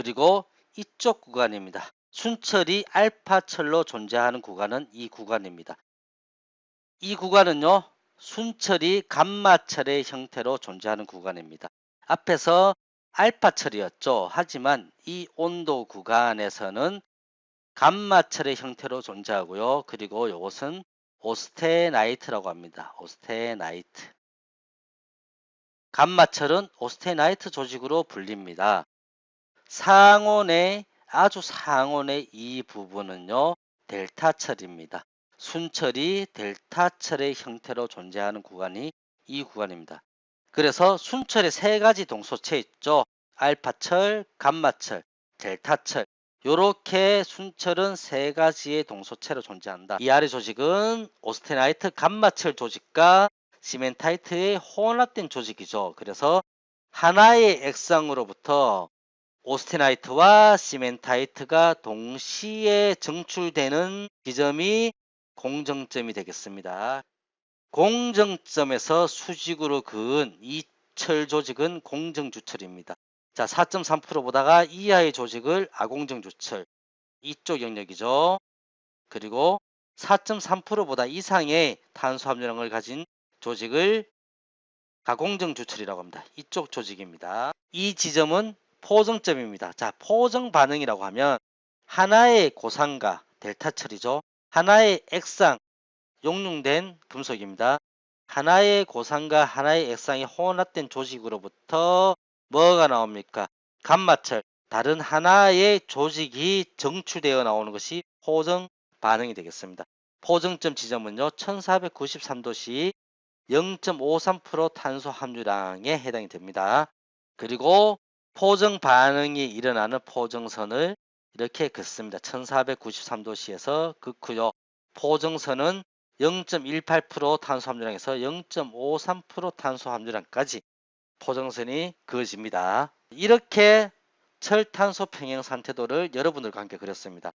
그리고 이쪽 구간입니다. 순철이 알파철로 존재하는 구간은 이 구간입니다. 이 구간은요. 순철이 감마철의 형태로 존재하는 구간입니다. 앞에서 알파철이었죠. 하지만 이 온도 구간에서는 감마철의 형태로 존재하고요. 그리고 이것은 오스테나이트라고 합니다. 오스테나이트. 감마철은 오스테나이트 조직으로 불립니다. 상온의 아주 상온의 이 부분은요. 델타철입니다. 순철이 델타철의 형태로 존재하는 구간이 이 구간입니다. 그래서 순철에 세 가지 동소체 있죠. 알파철, 감마철, 델타철. 요렇게 순철은 세 가지의 동소체로 존재한다. 이 아래 조직은 오스테나이트 감마철 조직과 시멘타이트의 혼합된 조직이죠. 그래서 하나의 액상으로부터 오스테나이트와 시멘타이트가 동시에 정출되는 지점이 공정점이 되겠습니다. 공정점에서 수직으로 그은 이 철 조직은 공정주철입니다. 자, 4.3% 보다가 이하의 조직을 아공정주철 이쪽 영역이죠. 그리고 4.3%보다 이상의 탄소 함유량을 가진 조직을 가공정주철이라고 합니다. 이쪽 조직입니다. 이 지점은 포정점입니다. 자, 포정 반응이라고 하면 하나의 고산과 델타 철이죠. 하나의 액상 용융된 금속입니다. 하나의 고산과 하나의 액상이 혼합된 조직으로부터 뭐가 나옵니까? 감마철, 다른 하나의 조직이 정출되어 나오는 것이 포정 반응이 되겠습니다. 포정점 지점은요, 1493도씨 0.53% 탄소 함유량에 해당이 됩니다. 그리고 포정 반응이 일어나는 포정선을 이렇게 긋습니다. 1493도씨에서 긋고요. 포정선은 0.18% 탄소 함유량에서 0.53% 탄소 함유량까지 포정선이 그어집니다. 이렇게 철탄소 평형 상태도를 여러분들과 함께 그렸습니다.